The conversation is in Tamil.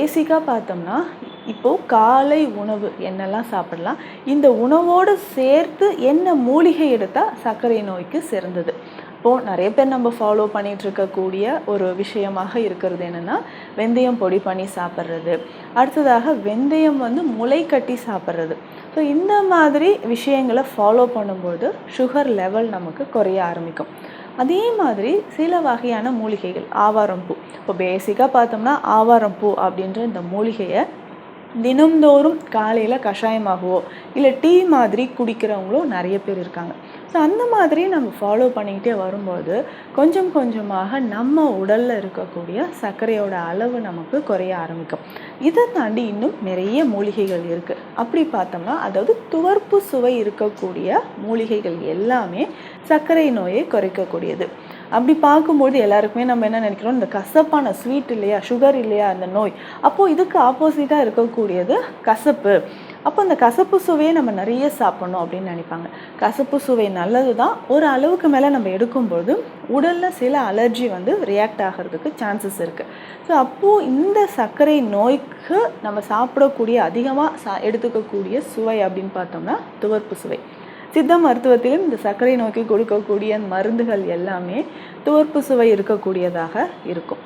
பேசிக்காக பார்த்தோம்னா இப்போது காலை உணவு என்னெல்லாம் சாப்பிடலாம் இந்த உணவோடு சேர்த்து என்ன மூலிகை எடுத்தால் சர்க்கரை நோய்க்கு சிறந்தது? இப்போது நிறைய பேர் நம்ம ஃபாலோ பண்ணிகிட்ருக்கக்கூடிய ஒரு விஷயமாக இருக்கிறது என்னென்னா வெந்தயம் பொடி பண்ணி சாப்பிட்றது. அடுத்ததாக வெந்தயம் வந்து முளை கட்டி சாப்பிட்றது. ஸோ இந்த மாதிரி விஷயங்களை ஃபாலோ பண்ணும்போது சுகர் லெவல் நமக்கு குறைய ஆரம்பிக்கும். அதே மாதிரி சில வகையான மூலிகைகள். ஆவாரம் பூ. இப்போ பேசிக்காக பார்த்தோம்னா ஆவாரம் பூ அப்படின்ற இந்த மூலிகையை தினம்தோறும் காலையில் கஷாயமாகவோ இல்லை டீ மாதிரி குடிக்கிறவங்களும் நிறைய பேர் இருக்காங்க. ஸோ அந்த மாதிரி நம்ம ஃபாலோ பண்ணிக்கிட்டே வரும்போது கொஞ்சம் கொஞ்சமாக நம்ம உடலில் இருக்கக்கூடிய சர்க்கரையோட அளவு நமக்கு குறைய ஆரம்பிக்கும். இதை தாண்டி இன்னும் நிறைய மூலிகைகள் இருக்குது அப்படி பார்த்தோம்னா அதாவது துவர்ப்பு சுவை இருக்கக்கூடிய மூலிகைகள் எல்லாமே சர்க்கரை நோயை குறைக்கக்கூடியது. அப்படி பார்க்கும்போது எல்லாருக்குமே நம்ம என்ன நினைக்கிறோம்? இந்த கசப்பான ஸ்வீட் இல்லையா? சுகர் இல்லையா? அந்த நோய். அப்போது இதுக்கு ஆப்போசிட்டாக இருக்கக்கூடியது கசப்பு. அப்போ அந்த கசப்பு சுவையை நம்ம நிறைய சாப்பிட்ணும் அப்படின்னு நினைப்பாங்க. கசப்பு சுவை நல்லது தான் ஒரு அளவுக்கு மேலே நம்ம எடுக்கும்போது உடலில் சில அலர்ஜி வந்து ரியாக்ட் ஆகிறதுக்கு சான்சஸ் இருக்குது ஸோ அப்போது இந்த சர்க்கரை நோய்க்கு நம்ம சாப்பிடக்கூடிய அதிகமாக சா எடுத்துக்கக்கூடிய சுவை அப்படின்னு பார்த்தோம்னா துவர்ப்பு சுவை. சித்த மருத்துவத்திலும் இந்த சர்க்கரை நோய்க்கு கொடுக்கக்கூடிய மருந்துகள் எல்லாமே துவர்ப்பு சுவை இருக்கக்கூடியதாக இருக்கும்.